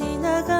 지나간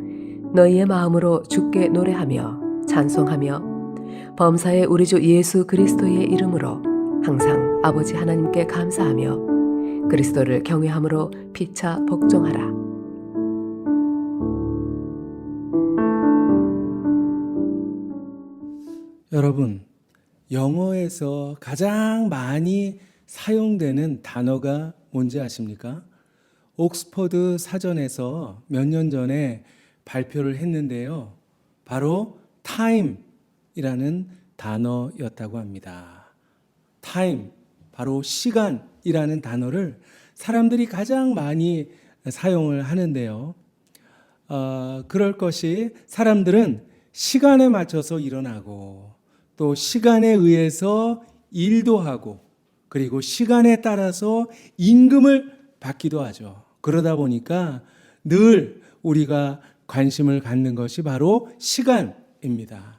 너희의 마음으로 주께 노래하며 찬송하며 범사의 우리 주 예수 그리스도의 이름으로 항상 아버지 하나님께 감사하며 그리스도를 경외함으로 피차 복종하라. 여러분, 영어에서 가장 많이 사용되는 단어가 뭔지 아십니까? 옥스퍼드 사전에서 몇 년 전에 발표를 했는데요. 바로 time time이라는 단어였다고 합니다. time 바로 시간이라는 단어를 사람들이 가장 많이 사용을 하는데요. 어, 그럴 것이 사람들은 시간에 맞춰서 일어나고 또 시간에 의해서 일도 하고 그리고 시간에 따라서 임금을 받기도 하죠. 그러다 보니까 늘 우리가 관심을 갖는 것이 바로 시간입니다.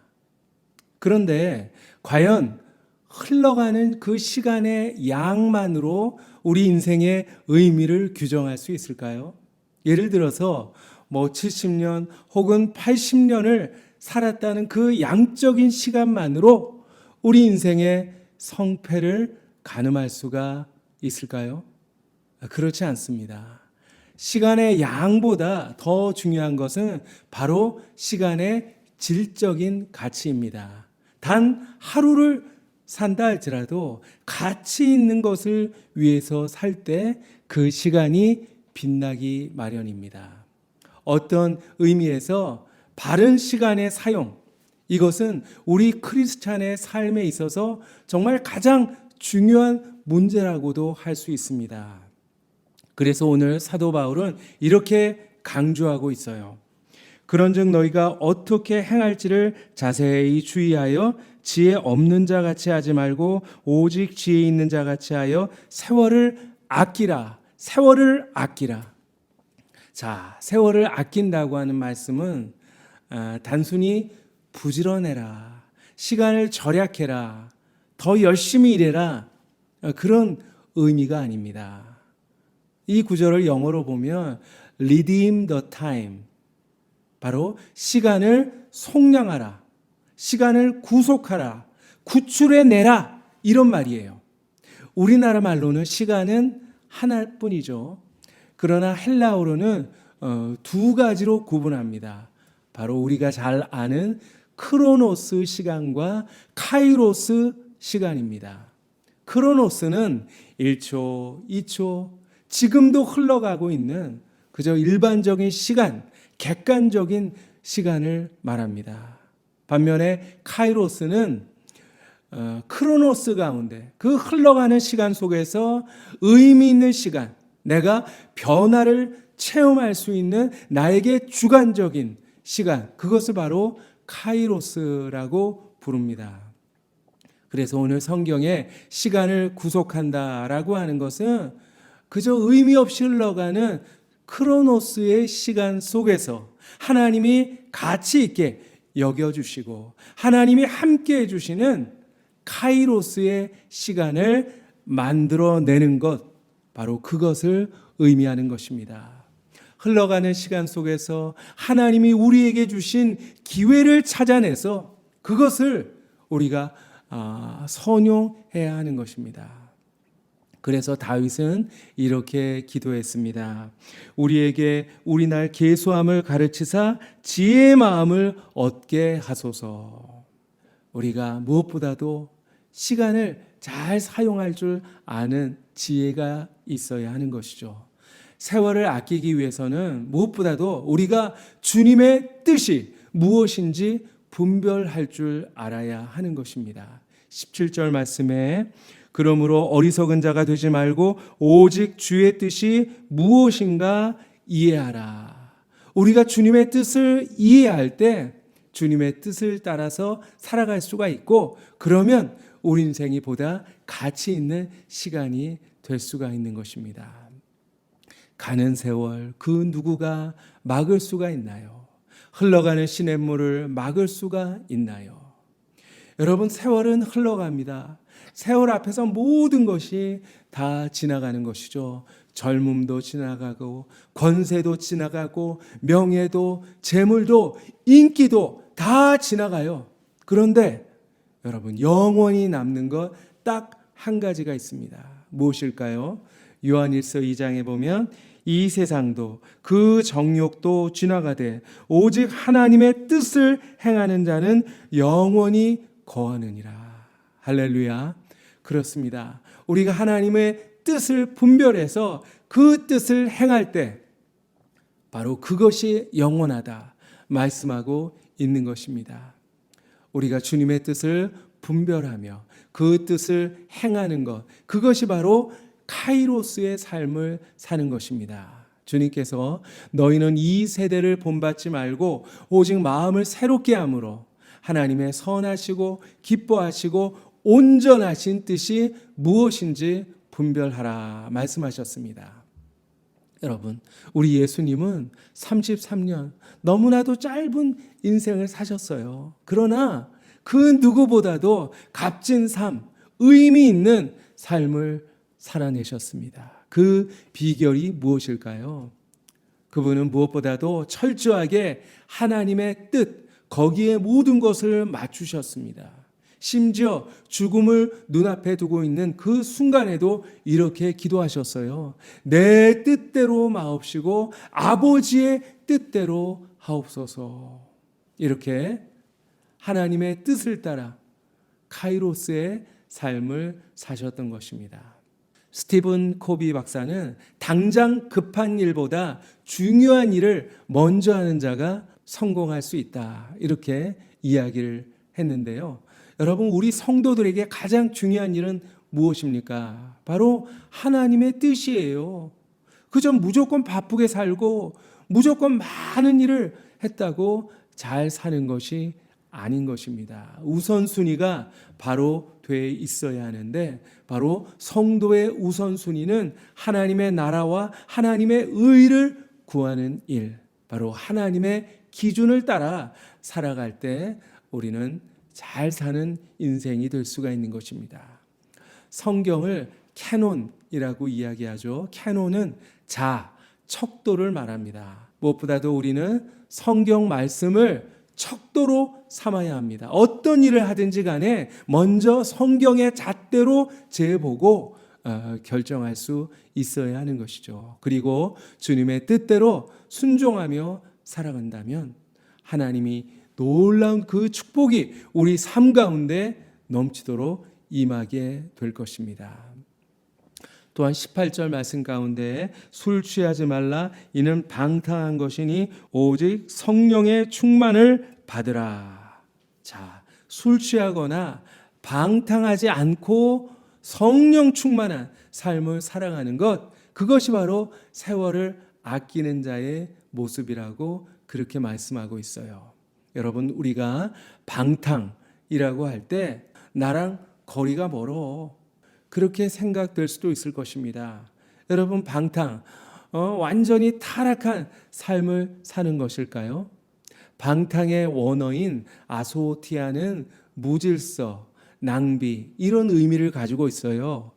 그런데 과연 흘러가는 그 시간의 양만으로 우리 인생의 의미를 규정할 수 있을까요? 예를 들어서 뭐 70년 혹은 80년을 살았다는 그 양적인 시간만으로 우리 인생의 성패를 가늠할 수가 있을까요? 그렇지 않습니다. 시간의 양보다 더 중요한 것은 바로 시간의 질적인 가치입니다. 단 하루를 산다 할지라도 가치 있는 것을 위해서 살 때 그 시간이 빛나기 마련입니다. 어떤 의미에서 바른 시간의 사용, 이것은 우리 크리스찬의 삶에 있어서 정말 가장 중요한 문제라고도 할 수 있습니다. 그래서 오늘 사도 바울은 이렇게 강조하고 있어요. 그런즉 너희가 어떻게 행할지를 자세히 주의하여 지혜 없는 자 같이 하지 말고 오직 지혜 있는 자 같이 하여 세월을 아끼라. 세월을 아끼라. 자, 세월을 아낀다고 하는 말씀은 아, 단순히 부지런해라. 시간을 절약해라. 더 열심히 일해라. 아, 그런 의미가 아닙니다. 이 구절을 영어로 보면 redeem the time. 바로 시간을 속량하라. 시간을 구속하라. 구출해 내라. 이런 말이에요. 우리나라 말로는 시간은 하나뿐이죠. 그러나 헬라어로는 어, 두 가지로 구분합니다. 바로 우리가 잘 아는 크로노스 시간과 카이로스 시간입니다. 크로노스는 1초, 2초, 지금도 흘러가고 있는 그저 일반적인 시간, 객관적인 시간을 말합니다. 반면에 카이로스는 어, 크로노스 가운데 그 흘러가는 시간 속에서 의미 있는 시간, 내가 변화를 체험할 수 있는 나에게 주관적인 시간, 그것을 바로 카이로스라고 부릅니다. 그래서 오늘 성경에 시간을 구속한다라고 하는 것은 그저 의미 없이 흘러가는 크로노스의 시간 속에서 하나님이 가치 있게 여겨주시고 하나님이 함께 해주시는 카이로스의 시간을 만들어내는 것, 바로 그것을 의미하는 것입니다. 흘러가는 시간 속에서 하나님이 우리에게 주신 기회를 찾아내서 그것을 우리가 아, 선용해야 하는 것입니다. 그래서 다윗은 이렇게 기도했습니다. 우리에게 우리 날 계수함을 가르치사 지혜의 마음을 얻게 하소서. 우리가 무엇보다도 시간을 잘 사용할 줄 아는 지혜가 있어야 하는 것이죠. 세월을 아끼기 위해서는 무엇보다도 우리가 주님의 뜻이 무엇인지 분별할 줄 알아야 하는 것입니다. 17절 말씀에 그러므로 어리석은 자가 되지 말고 오직 주의 뜻이 무엇인가 이해하라. 우리가 주님의 뜻을 이해할 때 주님의 뜻을 따라서 살아갈 수가 있고 그러면 우리 인생이 보다 가치 있는 시간이 될 수가 있는 것입니다. 가는 세월 그 누구가 막을 수가 있나요? 흘러가는 시냇물을 막을 수가 있나요? 여러분 세월은 흘러갑니다. 세월 앞에서 모든 것이 다 지나가는 것이죠. 젊음도 지나가고 권세도 지나가고 명예도 재물도 인기도 다 지나가요. 그런데 여러분 영원히 남는 것 딱 한 가지가 있습니다. 무엇일까요? 요한일서 2장에 보면 이 세상도 그 정욕도 지나가되 오직 하나님의 뜻을 행하는 자는 영원히 거하느니라. 할렐루야. 그렇습니다. 우리가 하나님의 뜻을 분별해서 그 뜻을 행할 때 바로 그것이 영원하다 말씀하고 있는 것입니다. 우리가 주님의 뜻을 분별하며 그 뜻을 행하는 것, 그것이 바로 카이로스의 삶을 사는 것입니다. 주님께서 너희는 이 세대를 본받지 말고 오직 마음을 새롭게 함으로 하나님의 선하시고 기뻐하시고 온전하신 뜻이 무엇인지 분별하라 말씀하셨습니다. 여러분, 우리 예수님은 33년 너무나도 짧은 인생을 사셨어요. 그러나 그 누구보다도 값진 삶, 의미 있는 삶을 살아내셨습니다. 그 비결이 무엇일까요? 그분은 무엇보다도 철저하게 하나님의 뜻, 거기에 모든 것을 맞추셨습니다. 심지어 죽음을 눈앞에 두고 있는 그 순간에도 이렇게 기도하셨어요. 내 뜻대로 마옵시고 아버지의 뜻대로 하옵소서. 이렇게 하나님의 뜻을 따라 카이로스의 삶을 사셨던 것입니다. 스티븐 코비 박사는 당장 급한 일보다 중요한 일을 먼저 하는 자가 성공할 수 있다. 이렇게 이야기를 했는데요. 여러분, 우리 성도들에게 가장 중요한 일은 무엇입니까? 바로 하나님의 뜻이에요. 그저 무조건 바쁘게 살고 무조건 많은 일을 했다고 잘 사는 것이 아닌 것입니다. 우선순위가 바로 돼 있어야 하는데 바로 성도의 우선순위는 하나님의 나라와 하나님의 의를 구하는 일, 바로 하나님의 기준을 따라 살아갈 때 우리는 잘 사는 인생이 될 수가 있는 것입니다. 성경을 캐논이라고 이야기하죠. 캐논은 자, 척도를 말합니다. 무엇보다도 우리는 성경 말씀을 척도로 삼아야 합니다. 어떤 일을 하든지 간에 먼저 성경의 잣대로 재보고 어, 결정할 수 있어야 하는 것이죠. 그리고 주님의 뜻대로 순종하며 살아간다면 하나님이 놀라운 그 축복이 우리 삶 가운데 넘치도록 임하게 될 것입니다. 또한 18절 말씀 가운데 술 취하지 말라 이는 방탕한 것이니 오직 성령의 충만을 받으라. 자, 술 취하거나 방탕하지 않고 성령 충만한 삶을 살아가는 것 그것이 바로 세월을 아끼는 자의 모습이라고 그렇게 말씀하고 있어요. 여러분 우리가 방탕이라고 할 때 나랑 거리가 멀어. 그렇게 생각될 수도 있을 것입니다. 여러분 방탕 어, 완전히 타락한 삶을 사는 것일까요? 방탕의 원어인 아소티아는 무질서, 낭비 이런 의미를 가지고 있어요.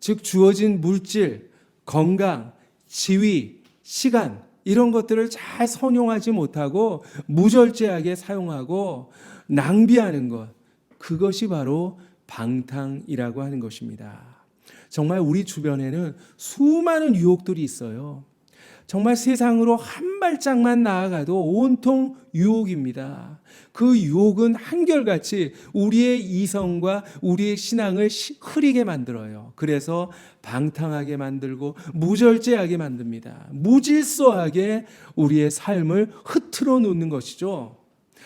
즉 주어진 물질, 건강, 지위, 시간 이런 것들을 잘 선용하지 못하고 무절제하게 사용하고 낭비하는 것 그것이 바로 방탕이라고 하는 것입니다. 정말 우리 주변에는 수많은 유혹들이 있어요. 정말 세상으로 한 발짝만 나아가도 온통 유혹입니다. 그 유혹은 한결같이 우리의 이성과 우리의 신앙을 흐리게 만들어요. 그래서 방탕하게 만들고 무절제하게 만듭니다. 무질서하게 우리의 삶을 흐트러 놓는 것이죠.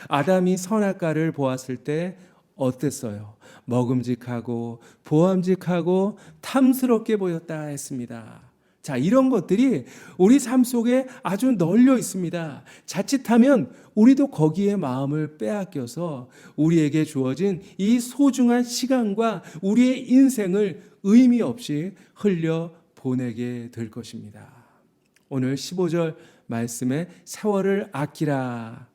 아담이 선악과를 보았을 때 어땠어요? 먹음직하고 보암직하고 탐스럽게 보였다 했습니다. 자, 이런 것들이 우리 삶 속에 아주 널려 있습니다. 자칫하면 우리도 거기에 마음을 빼앗겨서 우리에게 주어진 이 소중한 시간과 우리의 인생을 의미 없이 흘려 보내게 될 것입니다. 오늘 15절 말씀에 세월을 아끼라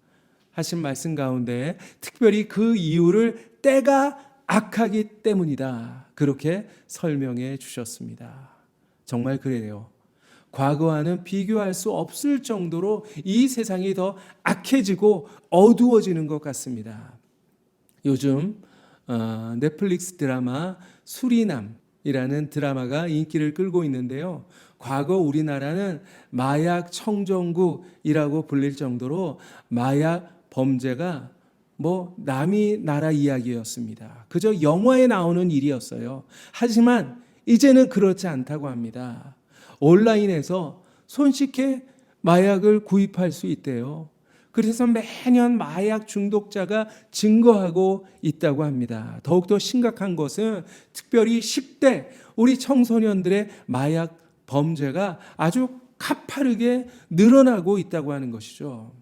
하신 말씀 가운데 특별히 그 이유를 때가 악하기 때문이다. 그렇게 설명해 주셨습니다. 정말 그래요. 과거와는 비교할 수 없을 정도로 이 세상이 더 악해지고 어두워지는 것 같습니다. 요즘 어, 넷플릭스 드라마 수리남이라는 드라마가 인기를 끌고 있는데요. 과거 우리나라는 마약 청정국이라고 불릴 정도로 마약 범죄가 뭐 남이 나라 이야기였습니다. 그저 영화에 나오는 일이었어요. 하지만 이제는 그렇지 않다고 합니다. 온라인에서 손쉽게 마약을 구입할 수 있대요. 그래서 매년 마약 중독자가 증거하고 있다고 합니다. 더욱더 심각한 것은 특별히 10대 우리 청소년들의 마약 범죄가 아주 가파르게 늘어나고 있다고 하는 것이죠.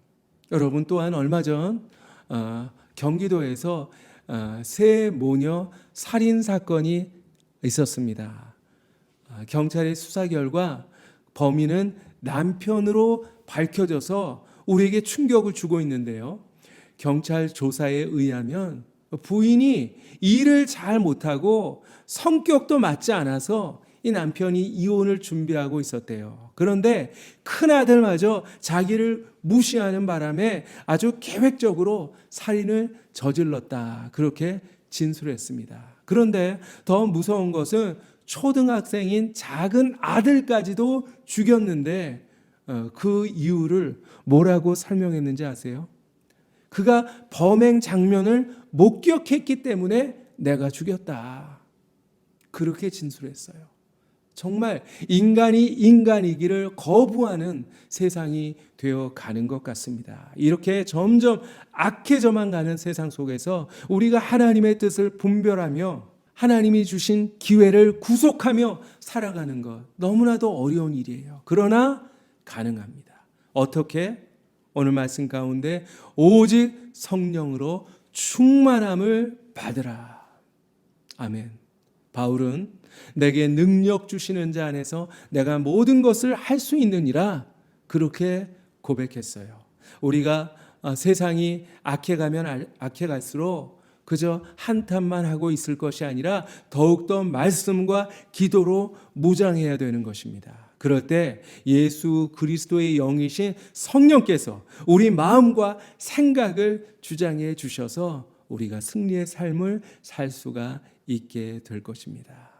여러분 또한 얼마 전 어, 경기도에서 어, 새 모녀 살인 사건이 있었습니다. 어, 경찰의 수사 결과 범인은 남편으로 밝혀져서 우리에게 충격을 주고 있는데요. 경찰 조사에 의하면 부인이 일을 잘 못하고 성격도 맞지 않아서 이 남편이 이혼을 준비하고 있었대요. 그런데 큰 아들마저 자기를 무시하는 바람에 아주 계획적으로 살인을 저질렀다. 그렇게 진술했습니다. 그런데 더 무서운 것은 초등학생인 작은 아들까지도 죽였는데 어, 그 이유를 뭐라고 설명했는지 아세요? 그가 범행 장면을 목격했기 때문에 내가 죽였다. 그렇게 진술했어요. 정말 인간이 인간이기를 거부하는 세상이 되어 가는 것 같습니다. 이렇게 점점 악해져만 가는 세상 속에서 우리가 하나님의 뜻을 분별하며 하나님이 주신 기회를 구속하며 살아가는 것 너무나도 어려운 일이에요. 그러나 가능합니다. 어떻게? 오늘 말씀 가운데 오직 성령으로 충만함을 받으라. 아멘. 바울은 내게 능력 주시는 자 안에서 내가 모든 것을 할 수 있느니라 그렇게 고백했어요. 우리가 어, 세상이 악해가면 알- 악해갈수록 그저 한탄만 하고 있을 것이 아니라 더욱더 말씀과 기도로 무장해야 되는 것입니다. 그럴 때 예수 그리스도의 영이신 성령께서 우리 마음과 생각을 주장해 주셔서 우리가 승리의 삶을 살 수가 있게 될 것입니다.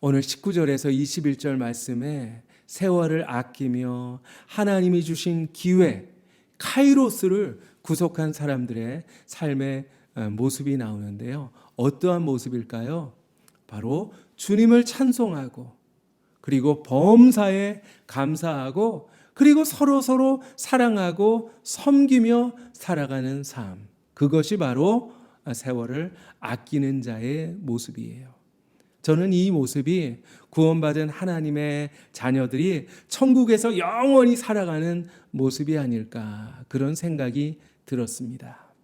오늘 19절에서 21절 말씀에 세월을 아끼며 하나님이 주신 기회, 카이로스를 구속한 사람들의 삶의 어, 모습이 나오는데요. 어떠한 모습일까요? 바로 주님을 찬송하고 그리고 범사에 감사하고 그리고 서로 서로 사랑하고 섬기며 살아가는 삶. 그것이 바로 세월을 아끼는 자의 모습이에요. 저는 이 모습이 구원받은 하나님의 자녀들이 천국에서 영원히 살아가는 모습이 아닐까 그런 생각이 들었습니다.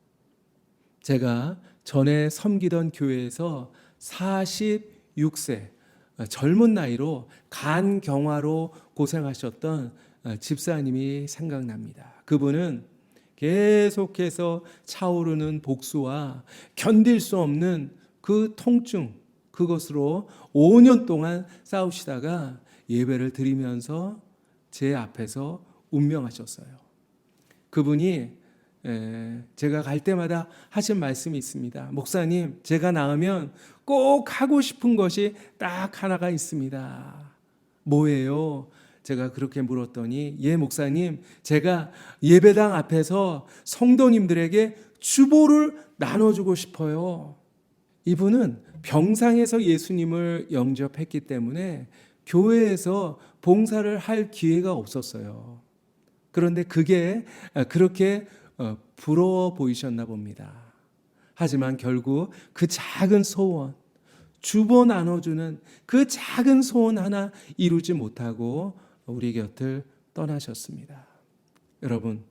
제가 전에 섬기던 교회에서 46세 젊은 나이로 간경화로 고생하셨던 집사님이 생각납니다. 그분은 계속해서 차오르는 복수와 견딜 수 없는 그 통증, 그것으로 5년 동안 싸우시다가 예배를 드리면서 제 앞에서 운명하셨어요. 그분이 에, 제가 갈 때마다 하신 말씀이 있습니다. 목사님, 제가 나으면 꼭 하고 싶은 것이 딱 하나가 있습니다. 뭐예요? 제가 그렇게 물었더니, 예, 목사님, 제가 예배당 앞에서 성도님들에게 주보를 나눠주고 싶어요. 이분은 병상에서 예수님을 영접했기 때문에 교회에서 봉사를 할 기회가 없었어요. 그런데 그게 그렇게 어, 부러워 보이셨나 봅니다. 하지만 결국 그 작은 소원, 주보 나눠주는 그 작은 소원 하나 이루지 못하고 우리 곁을 떠나셨습니다. 여러분,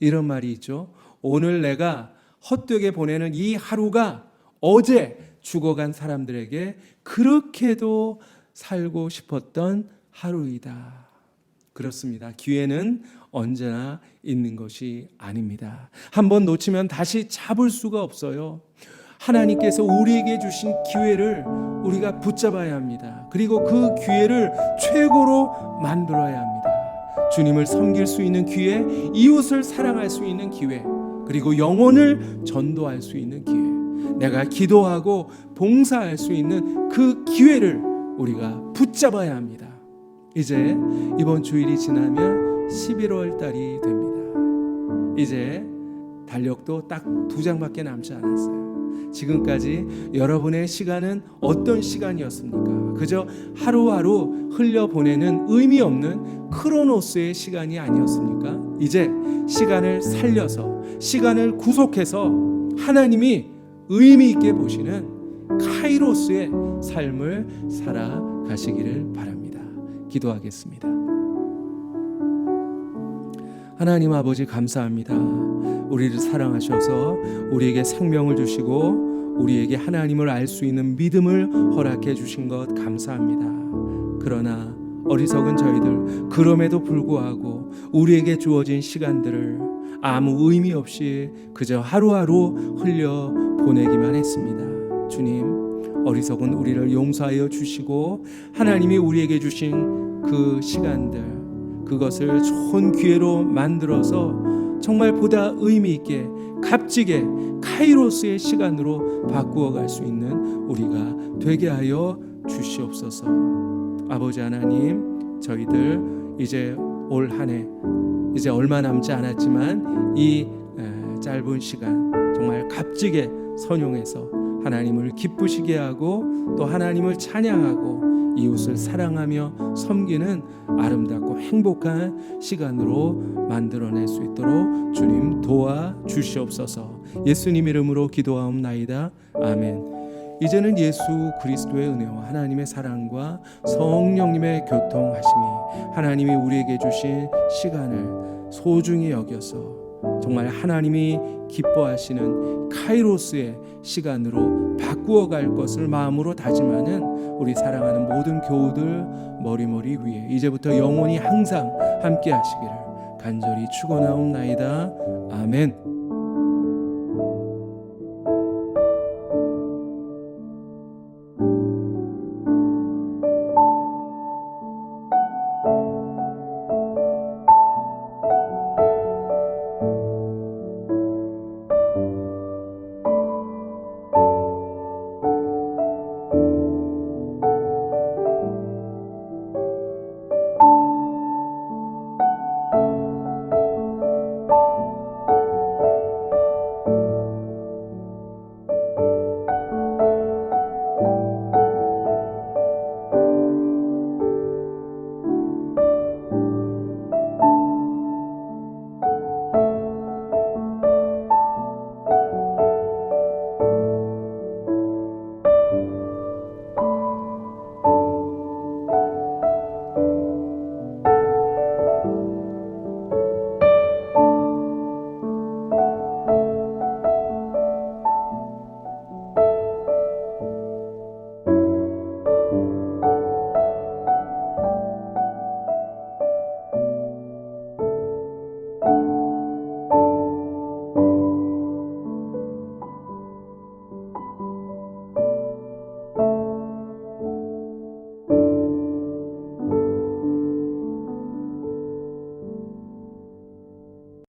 이런 말이 있죠. 오늘 내가 헛되게 보내는 이 하루가 어제 죽어간 사람들에게 그렇게도 살고 싶었던 하루이다. 그렇습니다. 기회는 언제나 있는 것이 아닙니다. 한번 놓치면 다시 잡을 수가 없어요. 하나님께서 우리에게 주신 기회를 우리가 붙잡아야 합니다. 그리고 그 기회를 최고로 만들어야 합니다. 주님을 섬길 수 있는 기회, 이웃을 사랑할 수 있는 기회, 그리고 영혼을 전도할 수 있는 기회. 내가 기도하고 봉사할 수 있는 그 기회를 우리가 붙잡아야 합니다. 이제 이번 주일이 지나면 11월 달이 됩니다. 이제 달력도 딱 두 장밖에 남지 않았어요. 지금까지 여러분의 시간은 어떤 시간이었습니까? 그저 하루하루 흘려보내는 의미 없는 크로노스의 시간이 아니었습니까? 이제 시간을 살려서 시간을 구속해서 하나님이 의미 있게 보시는 카이로스의 삶을 살아가시기를 바랍니다. 기도하겠습니다. 하나님 아버지 감사합니다. 우리를 사랑하셔서 우리에게 생명을 주시고 우리에게 하나님을 알 수 있는 믿음을 허락해 주신 것 감사합니다. 그러나 어리석은 저희들 그럼에도 불구하고 우리에게 주어진 시간들을 아무 의미 없이 그저 하루하루 흘려 보내기만 했습니다. 주님, 어리석은 우리를 용서하여 주시고 하나님이 우리에게 주신 그 시간들 그것을 좋은 기회로 만들어서 정말 보다 의미 있게 값지게 카이로스의 시간으로 바꾸어 갈 수 있는 우리가 되게 하여 주시옵소서. 아버지 하나님, 저희들 이제 올 한 해 이제 얼마 남지 않았지만 이 에, 짧은 시간 정말 값지게 선용해서 하나님을 기쁘시게 하고 또 하나님을 찬양하고 이웃을 사랑하며 섬기는 아름답고 행복한 시간으로 만들어낼 수 있도록 주님 도와 주시옵소서. 예수님 이름으로 기도하옵나이다. 아멘. 이제는 예수 그리스도의 은혜와 하나님의 사랑과 성령님의 교통하심이 하나님이 우리에게 주신 시간을 소중히 여겨서 정말 하나님이 기뻐하시는 카이로스의 시간으로 바꾸어 갈 것을 마음으로 다짐하는 우리 사랑하는 모든 교우들 머리머리 위에 이제부터 영원히 항상 함께 하시기를 간절히 축원하옵나이다. 아멘.